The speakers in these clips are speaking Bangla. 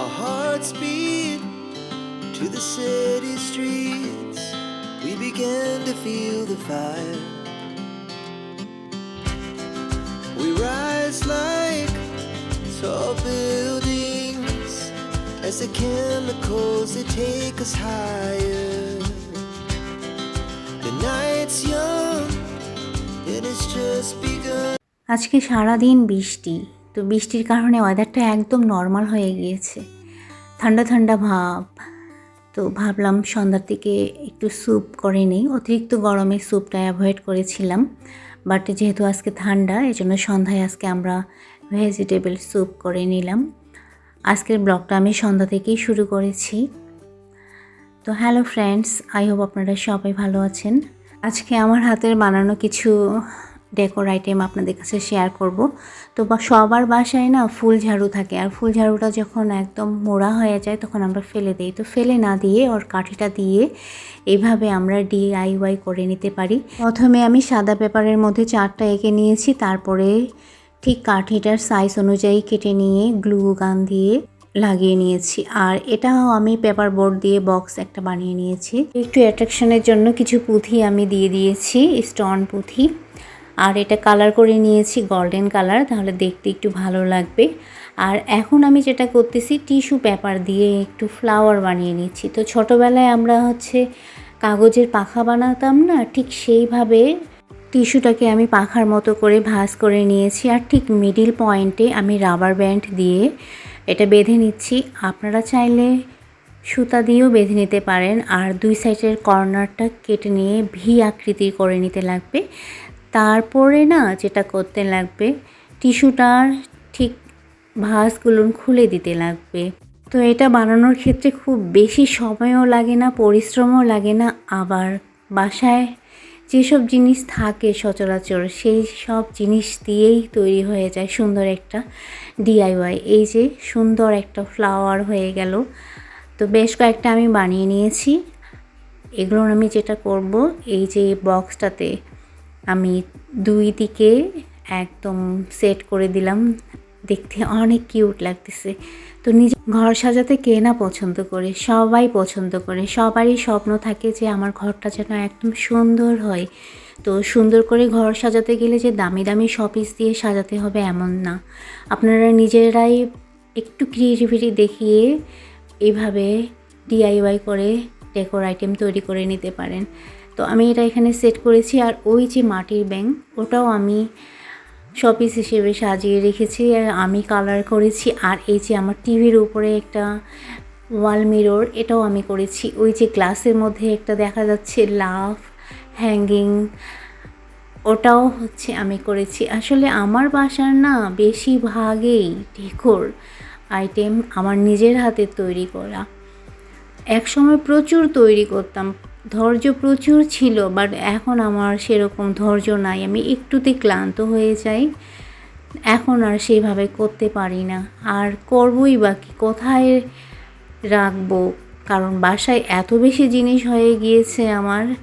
Our hearts beat to the city streets. We began to feel the fire. We rise like tall buildings as the chemicals they take us higher. The night's young and it's just begun. আজকে সারা দিন বৃষ্টি তো বৃষ্টির কারণে ওয়েদারটা একদম নর্মাল হয়ে গিয়েছে। ঠান্ডা ঠান্ডা ভাব। তো ভাবলাম সন্ধ্যার দিকে একটু স্যুপ করে নিই। অতিরিক্ত গরমে স্যুপটা অ্যাভয়েড করেছিলাম। বাট যেহেতু আজকে ঠান্ডা এই জন্য সন্ধ্যায় আজকে আমরা ভেজিটেবল স্যুপ করে নিলাম। আজকের ব্লগটা আমি সন্ধ্যা থেকেই শুরু করেছি। তো হ্যালো ফ্রেন্ডস আই হোপ আপনারা সবাই ভালো আছেন। আজকে আমার হাতের বানানো কিছু ডেকোর আইটেম আপনাদের কাছে শেয়ার করব। তো বা সবার বাসায় না ফুল ঝাড়ু থাকে। আর ফুল ঝাড়ুটা যখন একদম মোড়া হয়ে যায় তখন আমরা ফেলে দিই। তো ফেলে না দিয়ে ওর কাঠিটা দিয়ে এইভাবে আমরা ডিআইওয়াই করে নিতে পারি। প্রথমে আমি সাদা পেপারের মধ্যে চারটা এঁকে নিয়েছি। তারপরে ঠিক কাঠিটার সাইজ অনুযায়ী কেটে নিয়ে গ্লু গান দিয়ে লাগিয়ে নিয়েছি। আর এটাও আমি পেপার বোর্ড দিয়ে বক্স একটা বানিয়ে নিয়েছি। একটু অ্যাট্রাকশনের জন্য কিছু পুঁথি আমি দিয়ে দিয়েছি স্টোন পুঁথি। আর এটা কালার করে নিয়েছি গোল্ডেন কালার তাহলে দেখতে একটু ভালো লাগবে। আর এখন আমি যেটা করতেছি টিস্যু পেপার দিয়ে একটু ফ্লাওয়ার বানিয়ে নিচ্ছি। তো ছোটোবেলায় আমরা হচ্ছে কাগজের পাখা বানাতাম না, ঠিক সেইভাবে টিস্যুটাকে আমি পাখার মতো করে ভাঁজ করে নিয়েছি। আর ঠিক মিডিল পয়েন্টে আমি রাবার ব্যান্ড দিয়ে এটা বেঁধে নিচ্ছি। আপনারা চাইলে সুতা দিয়েও বেঁধে নিতে পারেন। আর দুই সাইডের কর্নারটা কেটে নিয়ে ভি আকৃতির করে নিতে লাগবে। তারপরে না যেটা করতে লাগবে টিস্যুটার ঠিক ভাঁজগুলো খুলে দিতে লাগবে। তো এটা বানানোর ক্ষেত্রে খুব বেশি সময়ও লাগে না, পরিশ্রমও লাগে না। আবার বাসায় যেসব জিনিস থাকে সচরাচর, সেই সব জিনিস দিয়েই তৈরি হয়ে যায় সুন্দর একটা ডিআইওয়াই এই যে সুন্দর একটা ফ্লাওয়ার হয়ে গেল। তো বেশ কয়েকটা আমি বানিয়ে নিয়েছি। এগুলোর আমি যেটা করব, এই যে বক্সটাতে আমি দুই দিকে একদম সেট করে দিলাম। দেখতে অনেক কিউট লাগতেছে। তো নিজে ঘর সাজাতে কে না পছন্দ করে? সবাই পছন্দ করে। সবারই স্বপ্ন থাকে যে আমার ঘরটা যেন একদম সুন্দর হয়। তো সুন্দর করে ঘর সাজাতে গেলে যে দামি দামি শপিস দিয়ে সাজাতে হবে এমন না। আপনারা নিজেরাই একটু ক্রিয়েটিভিটি দেখিয়ে এইভাবে ডিআইওয়াই করে ডেকোর আইটেম তৈরি করে নিতে পারেন। তো আমি এটা এখানে সেট করেছি আর ওই যে মাটির ব্যাং ওটাও আমি শপিস হিসেবে সাজিয়ে রেখেছি, আর আমি কালার করেছি। আর এই যে আমার টিভির উপরে একটা ওয়াল মিরর এটাও আমি করেছি। ওই যে গ্লাসের মধ্যে একটা দেখা যাচ্ছে লাভ হ্যাঙ্গিং ওটাও হচ্ছে আমি করেছি। আসলে আমার বাসার না বেশিরভাগেই ডেকোর আইটেম আমার নিজের হাতে তৈরি করা। একসময় প্রচুর তৈরি করতাম। ধৈর্য প্রচুর ছিল বাট এখন আমার সেরকম ধৈর্য নাই। আমি একটুতে ক্লান্ত হয়ে যাই। এখন আর সেইভাবে করতে পারি না। আর করবই বা কি, কোথায় রাখব? কারণ বাসায় এত বেশি জিনিস হয়ে গিয়েছে আমার।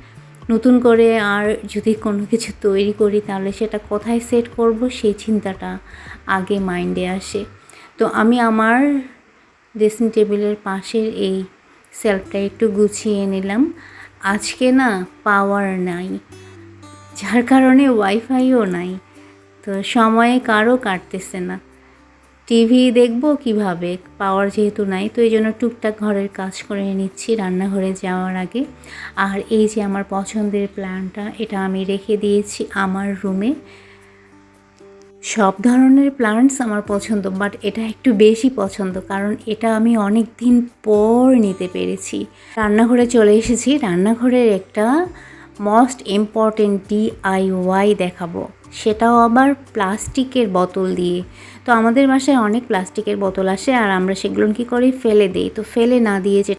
নতুন করে আর যদি কোনো কিছু তৈরি করি, তাহলে সেটা কোথায় সেট করব সেই চিন্তাটা আগে মাইন্ডে আসে। তো আমি আমার ড্রেসিং টেবিলের পাশের এই সেলফটা একটু গুছিয়ে নিলাম। আজকে না পাওয়ার নাই, যার কারণে ওয়াইফাইও নাই, তো সময়ে কারও কাটতেছে না। টিভি দেখব কীভাবে? পাওয়ার যেহেতু নাই, তো এই জন্য টুকটাক ঘরের কাজ করে নিচ্ছি রান্নাঘরে যাওয়ার আগে। আর এই যে আমার পছন্দের প্ল্যানটা এটা আমি রেখে দিয়েছি আমার রুমে সব ধরনের প্লান্টস আমার পছন্দ বাট এটা একটু বেশি পছন্দ, কারণ এটা আমি অনেক দিন পর নিতে পেরেছি। রান্নাঘরে চলে এসেছি, রান্নাঘরের একটা মোস্ট ইম্পর্টেন্ট ডিআইওয়াই দেখাবো। সেটাও আবার প্লাস্টিকের বোতল দিয়ে। তো আমাদের বাসায় অনেক প্লাস্টিকের বোতল আসে, আর আমরা সেগুলো কী করি? ফেলে দিই। তো ফেলে না দিয়ে যে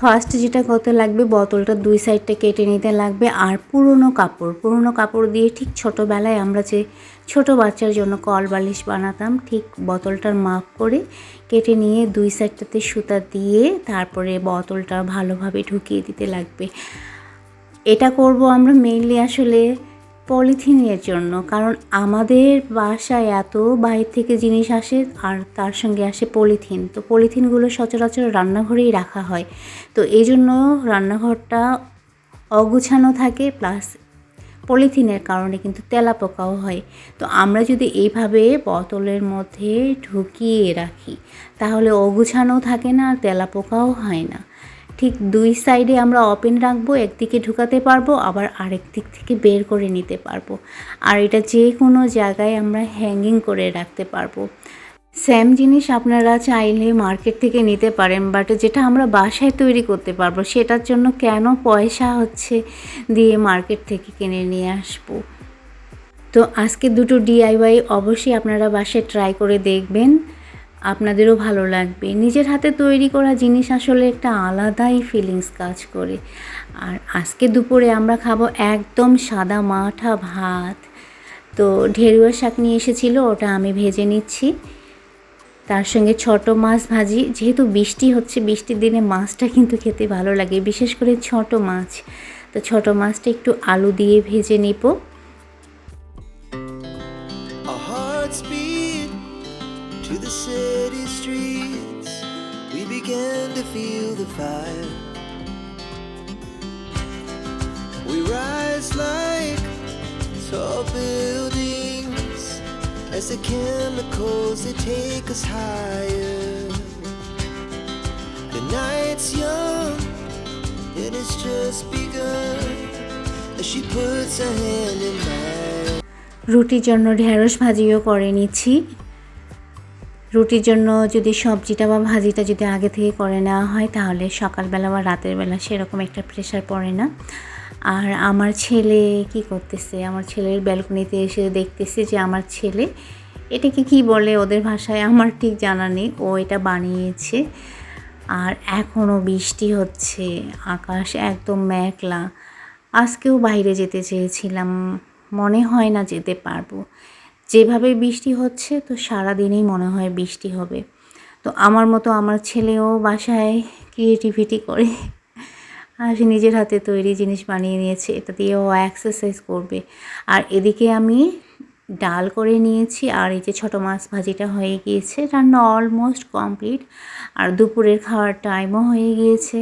ফার্স্ট যেটা করতে লাগবে, বোতলটা দুই সাইডটা কেটে নিতে লাগবে। আর পুরনো কাপড় পুরনো কাপড় দিয়ে ঠিক ছোটোবেলায় আমরা যে ছোট বাচ্চার জন্য কল বালিশ বানাতাম, ঠিক বোতলটার মাপ করে কেটে নিয়ে দুই সাইডটাতে সুতা দিয়ে তারপরে বোতলটা ভালোভাবে ঢুকিয়ে দিতে লাগবে। এটা করব আমরা মেইনলি আসলে পলিথিনের জন্য, কারণ আমাদের বাসায় এত বাইরে থেকে জিনিস আসে আর তার সঙ্গে আসে পলিথিন। তো পলিথিনগুলো সচরাচর রান্নাঘরেই রাখা হয়। তো এই জন্য রান্নাঘরটা অগুছানো থাকে, প্লাস পলিথিনের কারণে কিন্তু তেলা পোকাও হয়। তো আমরা যদি এইভাবে বোতলের মধ্যে ঢুকিয়ে রাখি, তাহলে অগুছানো থাকে না আর তেলা পোকাও হয় না। ঠিক দুই সাইডে আমরা ওপেন রাখব একদিকে ঢুকাতে পারব, আবার আরেক দিক থেকে বের করে নিতে পারব। আর এটা যে কোনো জায়গায় আমরা হ্যাঙ্গিং করে রাখতে পারব। সেম জিনিস আপনারা চাইলে মার্কেট থেকে নিতে পারেন বাট যেটা আমরা বাসায় তৈরি করতে পারব, সেটার জন্য কেন পয়সা হচ্ছে দিয়ে মার্কেট থেকে কিনে নিয়ে আসব? তো আজকে দুটো ডিআইওয়াই অবশ্যই আপনারা বাসায় ট্রাই করে দেখবেন। আপনাদেরও ভালো লাগবে। নিজের হাতে তৈরি করা জিনিস আসলে একটা আলাদাই ফিলিংস কাজ করে। আর আজকে দুপুরে আমরা খাব একদম সাদা মাঠা ভাত। তো ঢেরুয়া শাক নিয়ে এসেছিল, ওটা আমি ভেজে নিচ্ছি। তার সঙ্গে ছোট মাছ ভাজি, যেহেতু বৃষ্টি হচ্ছে, বৃষ্টির দিনে মাছটা কিন্তু খেতে ভালো লাগে, বিশেষ করে ছোট মাছ। তো ছোট মাছটা একটু আলু দিয়ে ভেজে নিব। city streets. We began to feel the fire. We rise like tall buildings as the chemicals they take us higher. The night's young and it's just begun as she puts her hand in mine. রুটির জন্য ঢেঁড়স ভাজিও করে নিচ্ছি রুটির জন্য যদি সবজিটা বা ভাজিটা যদি আগে থেকে করে নেওয়া হয়, তাহলে সকালবেলা বা রাতের বেলা সেরকম একটা প্রেশার পড়ে না। আর আমার ছেলে কি করতেছে? আমার ছেলের ব্যালকনিতে এসে দেখতেছে যে আমার ছেলে, এটাকে কি বলে ওদের ভাষায়? আমার ঠিক জানা নেই। ও এটা বানিয়েছে। আর এখনও বৃষ্টি হচ্ছে। আকাশ একদম মেঘলা। আজকেও বাইরে যেতে চেয়েছিলাম। মনে হয় না যেতে পারব। যেভাবে বৃষ্টি হচ্ছে, তো সারাদিনই মনে হয় বৃষ্টি হবে। তো আমার মতো আমার ছেলেও বাসায় ক্রিয়েটিভিটি করে আর সে নিজের হাতে তৈরি জিনিস বানিয়ে নিয়েছে। এটা দিয়ে ও এক্সারসাইজ করবে। আর এদিকে আমি ডাল করে নিয়েছি আর এই যে ছোটো মাছ ভাজিটা হয়ে গিয়েছে, রান্না অলমোস্ট কমপ্লিট আর দুপুরের খাওয়ার টাইমও হয়ে গিয়েছে।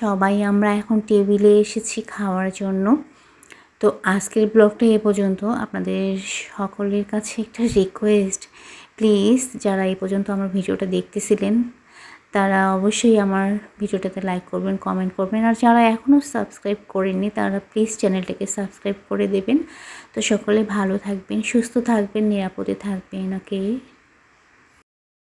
সবাই আমরা এখন টেবিলে এসেছি খাওয়ার জন্য। তো আজকের ব্লগটা এ পর্যন্ত। আপনাদের সকলের কাছে একটা রিকোয়েস্ট প্লিজ যারা এ পর্যন্ত আমার ভিডিওটা দেখতেছিলেন, তারা অবশ্যই আমার ভিডিওটাতে লাইক করবেন কমেন্ট করবেন। আর যারা এখনও সাবস্ক্রাইব করেননি, তারা প্লিজ চ্যানেলটাকে সাবস্ক্রাইব করে দেবেন। তো সকলে ভালো থাকবেন, সুস্থ থাকবেন, নিরাপদে থাকবেন ওকে